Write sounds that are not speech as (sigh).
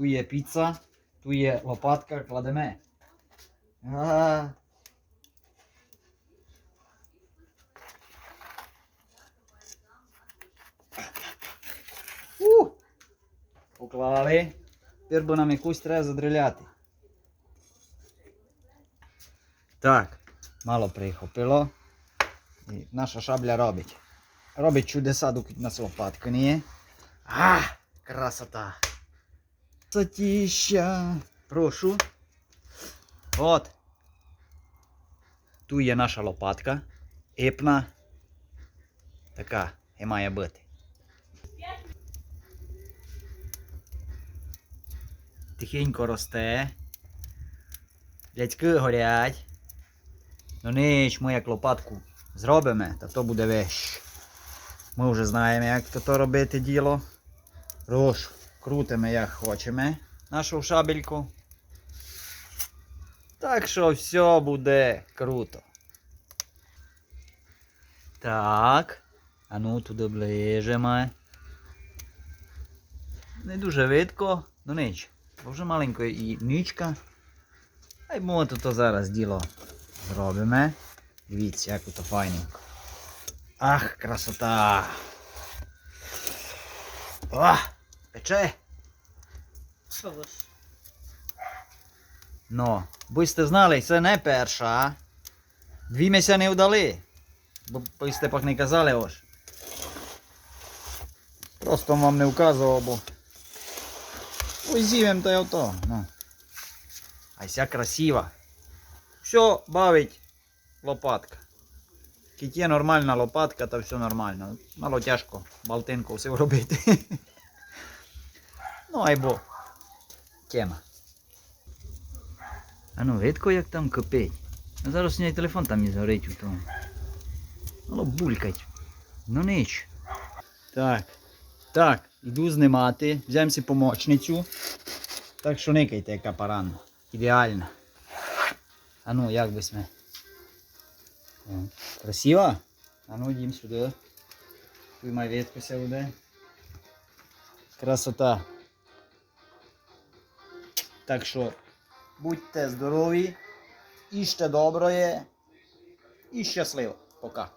Ту є піца, ту є лопатка, кладемо. А. У! Поклали. Тепер бо нам якусь треба задриляти. Так, мало прихопило. І наша шабля робить. Робить чудеса, доки нас лопатка не є. А, красота. Красотища. Прошу. От. Ту є наша лопатка. Епна. Така і має бути. Тихенько росте. Дядьки горять. Ну ніч ми як лопатку зробимо, та то буде вещ. Ми вже знаємо, як то, робити діло. Руш, крутимо як хочемо нашу шабельку. Так що все буде круто. Так. А ну туди ближе. Не дуже видко, ну ніч. Бо вже маленько і нічка. А й ми зараз діло зробимо. Дивіться, як тут файненько. Ах, красота! О, пече! Що ви? Ну, знали, це не перша. а? Дві ми ся не вдали. Бо сте пак не казали ось. Просто вам не вказував, бо. Ось зівем та й ото. Ну. А ся красива. Все бавить лопатка. Кіт є нормальна лопатка, та все нормально. Мало тяжко балтинку все робити. (laughs) ну, айбо. Тема. А ну, видко, як там кипить. Зараз мій телефон там не згорить у тому. Ну, булькать. Ну ніч. Так. Так, іду знімати. Взяємося помічницю. Так що никайте, яка паранна. Ідеальна. А ну, як би сме. Красиво? А ну, йдім сюди. Тут має веткося буде. Красота. Так що будьте здорові, іще ще доброї, і щасливо. Пока.